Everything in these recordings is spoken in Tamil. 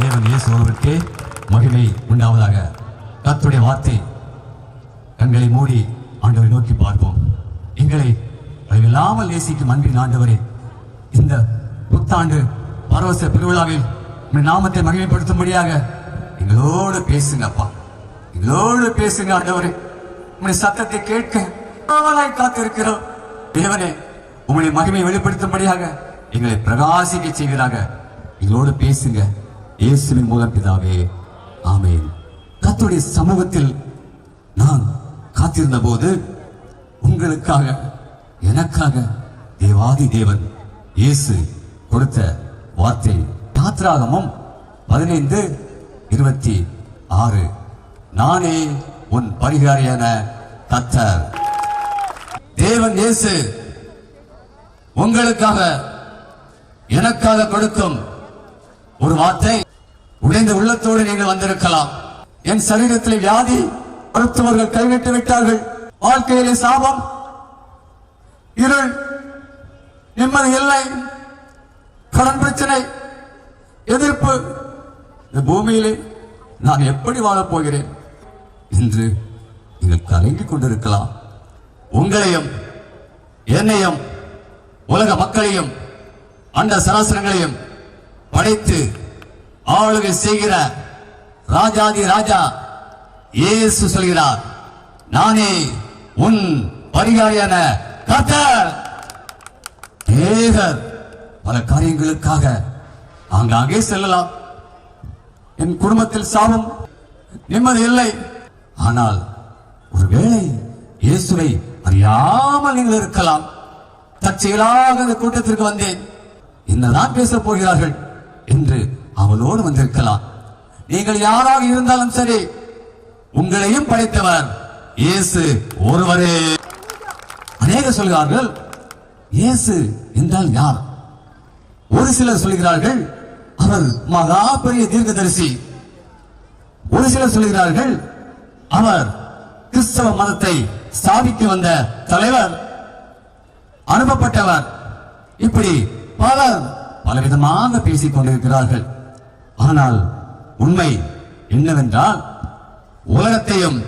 தேவன் இயேசு ஒருவருக்கே மகிமை உண்டாவதாக. கத்துடைய வார்த்தை கண்களை மூடி ஆண்டவரை நோக்கி பார்ப்போம். எங்களை இல்லாமல் நேசிக்கும் அன்பின் ஆண்டவரே இந்த புத்தாண்டு பரவச பெருவிழாவில் நாமத்தை மகிமைப்படுத்தும்படியாக எங்களோடு பேசுங்க அப்பா. எங்களோடு பேசுங்க ஆண்டவரே. உம்முடைய சத்தத்தை கேட்க ஆவலாய் காத்திருக்கிறோம். தேவனே உங்களுடைய மகிமை வெளிப்படுத்தும்படியாக எங்களை பிரகாசிக்க செய்வதாக எங்களோடு பேசுங்க. இயேசுவின் மூலம் பிதாவே ஆமேன். கத்துடைய சமூகத்தில் நான் காத்திருந்த போது உங்களுக்காக எனக்காக தேவாதி தேவன் இயேசு கொடுத்த வார்த்தை யாத்ராகமம் பதினைந்து இருபத்தி ஆறு. நானே உன் பரிகாரியான கத்தர். தேவன் இயேசு உங்களுக்காக எனக்காக கொடுக்கும் ஒரு வார்த்தை உடைந்த உள்ளத்தோடு நீங்கள் வந்திருக்கலாம். என் சரீரத்தில் வியாதி மருத்துவர்கள் கைவிட்டு விட்டார்கள். வாழ்க்கையிலே சாபம் இருள் நிம்மதி இல்லை. கடன் பிரச்சனை எதிர்ப்பு. இந்த பூமியிலே நான் எப்படி வாழப் போகிறேன்? என்று நீங்கள் கலங்கிக் கொண்டிருக்கலாம். உங்களையும் என்னையும் உலக மக்களையும் அண்ட சராசரங்களையும் படைத்து ஆளுகை செய்கிற ராஜாதி ராஜா இயேசு சொல்கிறார் நானே உன் பரிகாரியான கர்த்தர். ஏகர் பல காரியங்களுக்காக ஆங்காங்கே செல்லலாம். என் குடும்பத்தில் சாபம் நிம்மதி இல்லை. ஆனால் ஒருவேளை இயேசுவை அறியாமல் நீங்கள் இருக்கலாம். தற்செயலாக இந்த கூட்டத்திற்கு வந்தேன். என்னதான் பேசப் போகிறார்கள் என்று அவளோடு வந்திருக்கலாம். நீங்கள் யாராக இருந்தாலும் சரி உங்களையும் படைத்தவர் இயேசு ஒருவரே. அநேக சொல்கிறார்கள் இயேசு என்றால் யார்? ஒரு சிலர் சொல்கிறார்கள் அவர் மகா பெரிய தீர்க்கதரிசி. ஒரு சிலர் சொல்கிறார்கள் அவர் கிறிஸ்தவ மதத்தை ஸ்தாபிக்க வந்த தலைவர் அனுப்பப்பட்டவர். இப்படி பலர் பலவிதமாக பேசிக் கொண்டிருக்கிறார்கள். ஆனால் உண்மை என்னவென்றால் உலகத்தையும்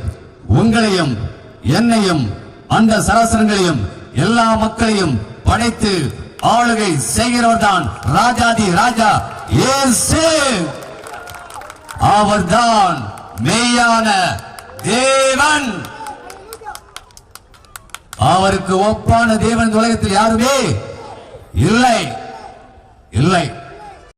உங்களையும் என்னையும் அந்த சராசரங்களையும் எல்லா மக்களையும் படைத்து ஆளுகை செய்கிறவர் தான் ராஜாதி ராஜா இயேசு. அவர்தான் மெய்யான தேவன். அவருக்கு ஒப்பான தேவன் உலகத்தில் யாருமே இல்லை. இல்லை.